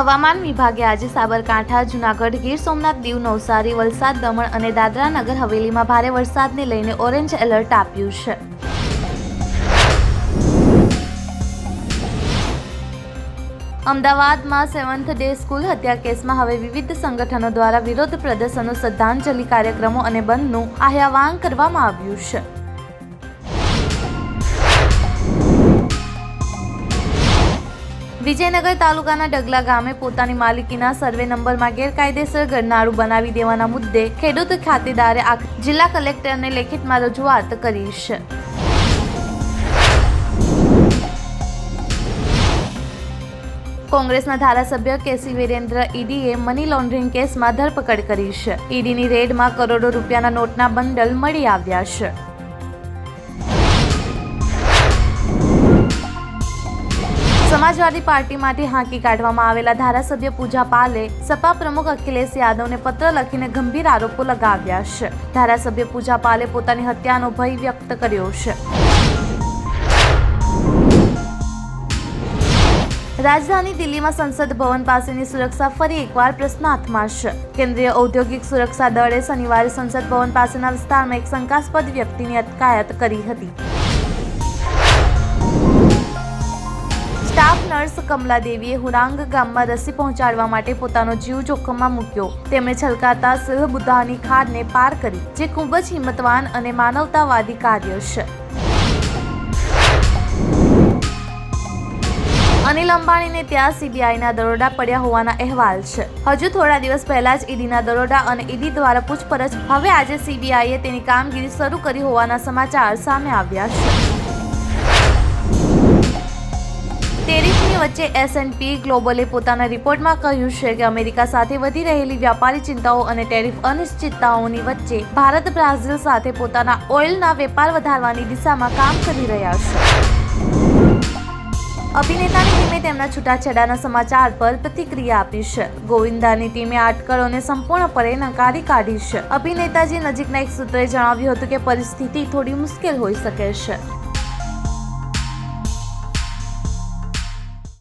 હવામાન વિભાગે આજે સાબરકાંઠા, જૂનાગઢ, ગીર સોમનાથ, દીવ, નવસારી, વલસાડ, દમણ અને દાદરા નગર હવેલીમાં ભારે વરસાદને લઈને ઓરેન્જ એલર્ટ આપ્યું છે. અમદાવાદમાં સેવન્થ ડે સ્કૂલ હત્યા કેસમાં હવે વિવિધ સંગઠનો દ્વારા વિરોધ પ્રદર્શનો શ્રદ્ધાંજલિ કાર્યક્રમો અને બંધનું આહ્વાન કરવામાં આવ્યું છે. વિજયનગર તાલુકાના ડગલા ગામે પોતાની માલિકીના સર્વે નંબરમાં ગેરકાયદેસર ગરનાળું બનાવી દેવાના મુદ્દે ખેડૂત ખાતેદારે જિલ્લા કલેક્ટરને લેખિતમાં રજૂઆત કરી છે. કોંગ્રેસના ધારાસભ્ય કેસી વીરેન્દ્ર ઈડીએ મની લોન્ડરિંગ કેસમાં ધરપકડ કરી છે. ઈડીની રેડમાં કરોડો રૂપિયાના નોટના બંડલ મળી આવ્યા છે. સમાજવાદી પાર્ટીમાંથી હાંકી કાઢવામાં આવેલા ધારાસભ્ય પૂજા પાલે સપા પ્રમુખ અખિલેશ યાદવને પત્ર લખીને ગંભીર આરોપો લગાવ્યા છે. ધારાસભ્ય પૂજા પાલે પોતાની હત્યાનો ભય વ્યક્ત કર્યો છે. રાજધાની દિલ્હીમાં સંસદ ભવન પાસેની સુરક્ષા ફરી એકવાર પ્રશ્નાર્થમાં છે. કેન્દ્રીય ઔદ્યોગિક સુરક્ષા દળે શનિવારે સંસદ ભવન પાસેના વિસ્તારમાં એક શંકાસ્પદ વ્યક્તિની અટકાયત કરી હતી. નર્સ કમલા દેવીએ હુરાંગ ગામમાં રસી પહોંચાડવા માટે પોતાનો જીવ જોખમમાં મૂક્યો. તેમણે છલકાતા સિંહ બુદ્ધાની ખાડને પાર કરી, જે ખૂબ જ હિંમતવાન અને માનવતાવાદી કાર્ય છે. અનિલ અંબાણીને ત્યાં સીબીઆઈના દરોડા પડ્યા હોવાના અહેવાલ છે. હજુ થોડા દિવસ પહેલા જ ઈડીના દરોડા અને ઈડી દ્વારા પૂછપરછ. હવે આજે સીબીઆઈએ તેની કામગીરી શરૂ કરી હોવાના સમાચાર સામે આવ્યા છે. વચ્ચે એસએનપી ગ્લોબલે પોતાના રિપોર્ટમાં કહ્યું છે કે અમેરિકા સાથે વધી રહેલી વ્યાપારી ચિંતાઓ અને ટેરિફ અનિશ્ચિતતાઓની વચ્ચે ભારત બ્રાઝિલ સાથે પોતાના ઓઇલના વેપાર વધારવાની દિશામાં કામ કરી રહ્યા છે. અભિનેતાની ટીમે તેમના છૂટાછેડાના સમાચાર પર પ્રતિક્રિયા આપી છે. ગોવિંદાની ટીમે આટકળોને સંપૂર્ણપણે નકારી કાઢી છે. અભિનેતાજી નજીકના એક સૂત્રે જણાવ્યું હતું કે પરિસ્થિતિ થોડી મુશ્કેલ હોઈ શકે છે.